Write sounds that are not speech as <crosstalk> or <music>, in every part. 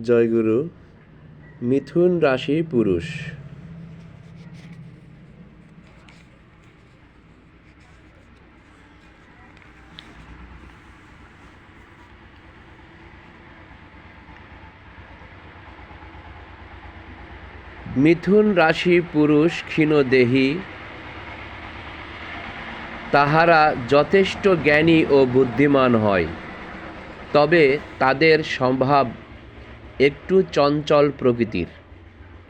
জয়গুরু, মিথুন রাশি পুরুষ। মিথুন রাশি পুরুষ ক্ষীণদেহী। তাহারা যথেষ্ট জ্ঞানী ও বুদ্ধিমান হয়, তবে তাদের স্বভাব একটু চঞ্চল প্রকৃতির।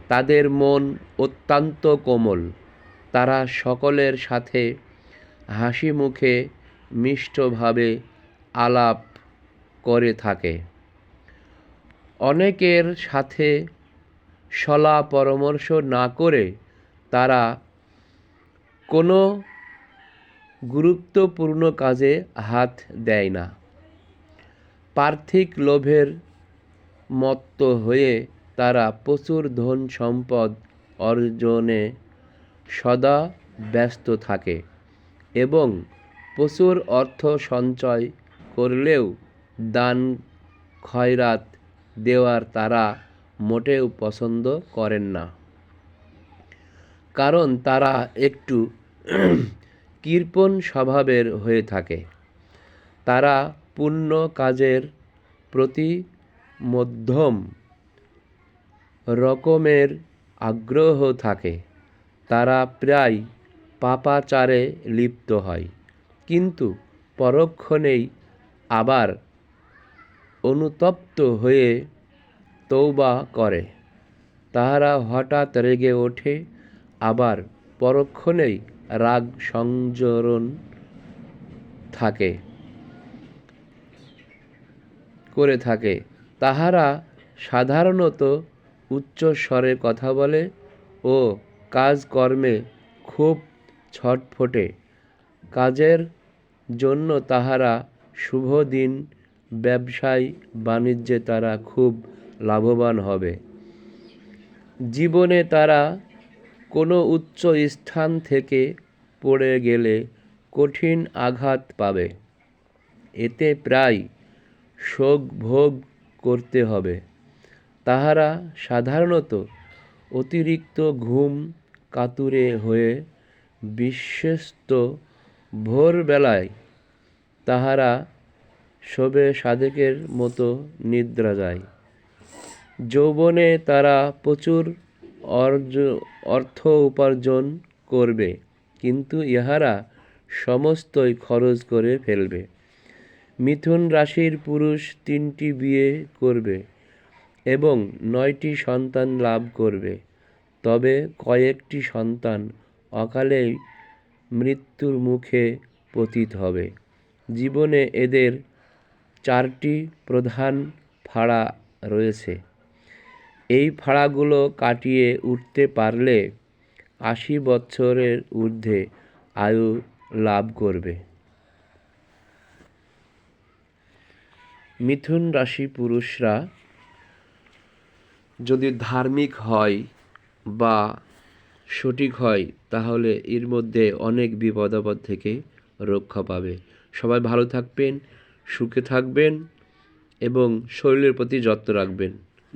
তাদের মন অত্যন্ত কোমল। তারা সকলের সাথে হাসি মুখে মিষ্টভাবে আলাপ করে থাকে। অনেকের সাথে সলা পরামর্শ না করে তারা কোনো গুরুত্বপূর্ণ কাজে হাত দেয় না। পার্থিক লোভের মত্ত হয়ে তারা প্রচুর ধন সম্পদ অর্জনে সদা ব্যস্ত থাকে এবং প্রচুর অর্থ সঞ্চয় করলেও দান, খয়রাত দেওয়ার তারা মোটেও পছন্দ করেন না। কারণ তারা একটু <clears throat> কৃপণ স্বভাবের হয়ে থাকে। তারা পুণ্য কাজের প্রতি মধ্যম রকমের আগ্রহ থাকে। তারা প্রায় পাপাচারে লিপ্ত হয়। কিন্তু পরক্ষণেই আবার অনুতপ্ত হয়ে তৌবা করে। তাহারা হঠাৎ রেগে ওঠে, আবার পরক্ষণেই রাগ সংযরণ থাকে, করে থাকে। তাহারা সাধারণত উচ্চ স্বরে কথা বলে ও কাজকর্মে খুব ছটফটে। কাজের জন্য তাহারা শুভ দিন, ব্যবসায়, বাণিজ্যে তারা খুব লাভবান হবে। জীবনে তারা কোনো উচ্চ স্থান থেকে পড়ে গেলে কঠিন আঘাত পাবে। এতে প্রায় শোক ভোগ করতে হবে। তাহারা সাধারণত অতিরিক্ত ঘুম কাতুরে হয়ে বিশ্বস্ত ভোরবেলায় তাহারা শোবে সাধকের মতো নিদ্রা যায়। যৌবনে তারা প্রচুর অর্জ অর্থ উপার্জন করবে, কিন্তু ইহারা সমস্তই খরচ করে ফেলবে। মিথুন রাশির পুরুষ তিনটি বিয়ে করবে এবং নয়টি সন্তান লাভ করবে। তবে কয়েকটি সন্তান অকালেই মৃত্যুর মুখে পতিত হবে। জীবনে এদের চারটি প্রধান ফাড়া রয়েছে। এই ফাড়াগুলো কাটিয়ে উঠতে পারলে আশি বছরের ঊর্ধ্বে আয়ু লাভ করবে। মিথুন রাশি পুরুষরা যদি ধার্মিক হয় বা সঠিক হয়, তাহলে এর মধ্যে অনেক বিপদ আপদ থেকে রক্ষা পাবে। সবাই ভালো থাকবেন, সুখে থাকবেন এবং শরীরের প্রতি যত্ন রাখবেন।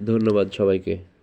ধন্যবাদ সবাইকে।